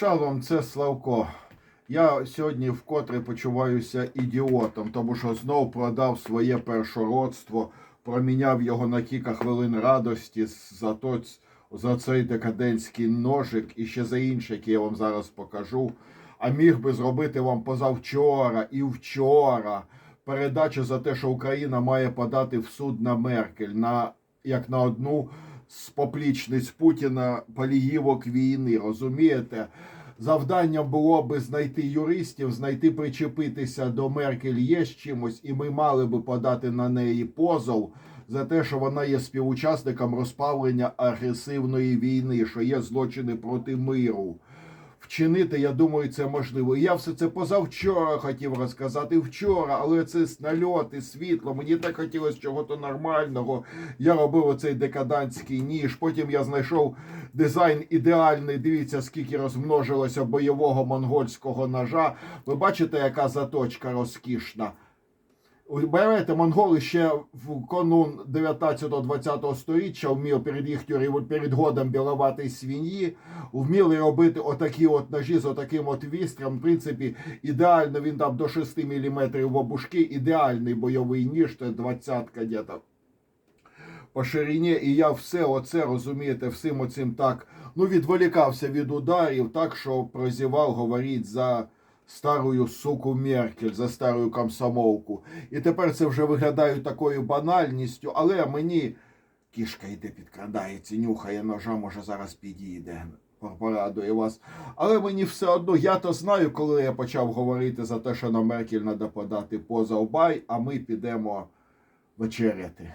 Шалом, це Славко. Я сьогодні вкотре почуваюся ідіотом, тому що знов продав своє першородство, проміняв його на кілька хвилин радості за, то, за цей декадентський ножик і ще за інше, яке я вам зараз покажу. А міг би зробити вам позавчора і вчора передачу за те, що Україна має подати в суд на Меркель на як на одну з поплічниць Путіна полігівок війни. Розумієте? Завданням було би знайти юристів, знайти причепитися до Меркель є з чимось, і ми мали би подати на неї позов за те, що вона є співучасником розпавлення агресивної війни, що є злочини проти миру. Вчинити, я думаю, це можливо. Я все це позавчора хотів розказати вчора, але це нальоти, світло. Мені так хотілося чого-то нормального. Я робив оцей декадантський ніж. Потім я знайшов дизайн ідеальний. Дивіться, скільки розмножилося бойового монгольського ножа. Ви бачите, яка заточка розкішна. Берете, монголи ще в канун 19-20 століття вмів перед їхньою перед годом біловатої свиньї, вміли робити отакі от ножі з отаким от вістрям. В принципі, ідеально він там до 6 мм в обушки, ідеальний бойовий ніж, це 20-ка десь по ширині, і я все оце, розумієте, всім оцим так, ну, відволікався від ударів, так що прозівав, говорить, за старою суку Меркель, за старою комсомолку. І тепер це вже виглядає такою банальністю, але мені кішка йде, підкрадається, нюхає ножа, може зараз підійде. Порадує вас. Але мені все одно, я то знаю, коли я почав говорити за те, що на Меркель треба подати позов бай, а ми підемо вечеряти.